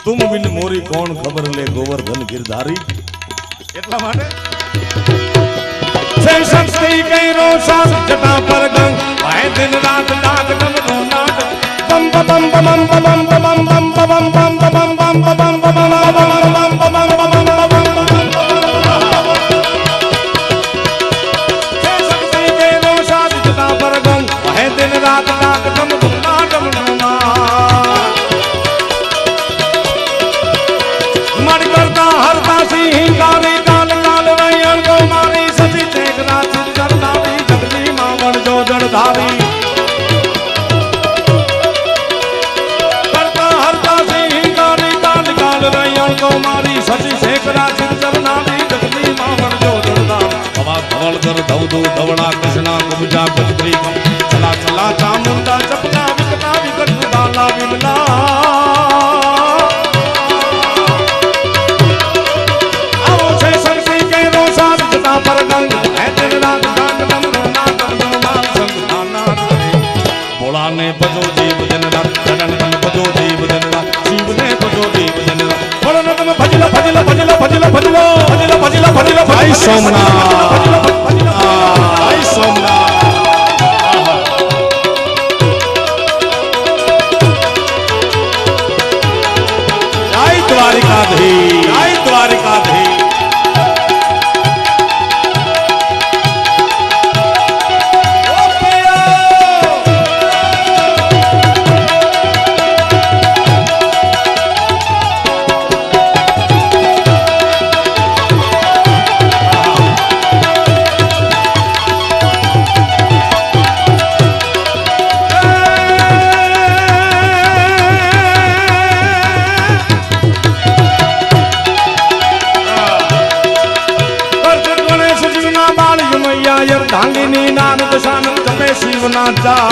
તુમ બિન મોરી કોણ ખબર લે ગોવર્ધન ગિરધારી એટલા માટે સે શક્તિ કૈરો સાસ જટા પર ગંગ આય દિન રાત ડાક ડમરો નાદ બમ બમ બમ બમ બમ બમ બમ બમ બમ બમ બમ બમ બમ બમ બમ બમ ધારી. કરતા હરતા સિંહ ગાડી કાલ કાલ રૈયણ કો મારી સજી શેખરા ચિંતર નાની જગતી માવર જો દુર્ના હવા ધવળ કર ધવધુ ધવળા કૃષ્ણા કુબજા કુત્રી ચલા ચલા ચામુન ভজিল ভজিল ভজিল ভজিল ভজিল ভাই সোমনাথ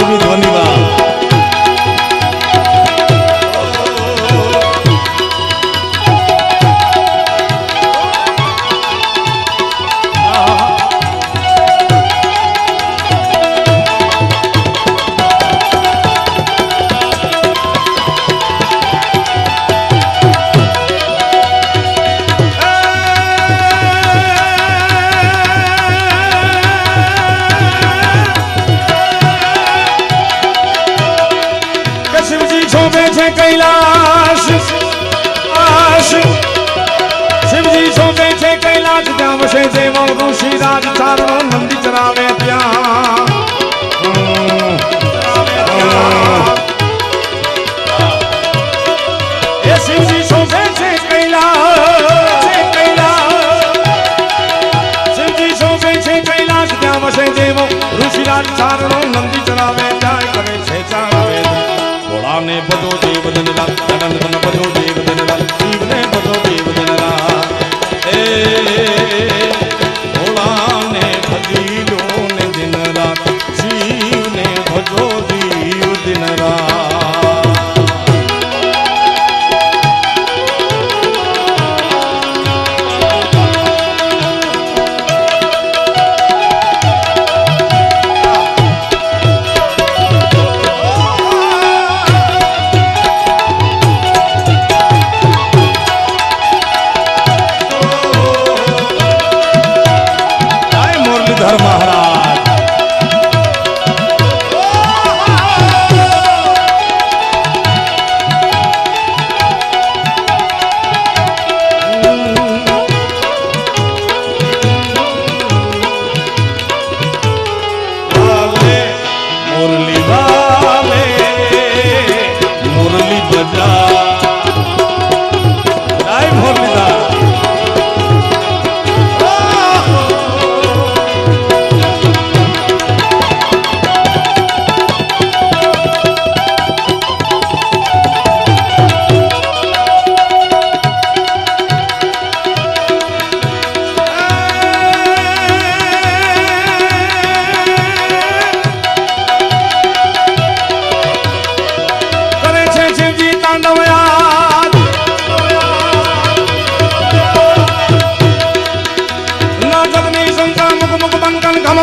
তুমি ধন্যবাদ કૈલાસ આશ. શિવજી શોધે છે કૈલાસ ત્યાં વસે છે ઋષિ રાજ ચારણો નંદી ચરાવે ત્યાં. એ શિવજી શોધે છે ચારણો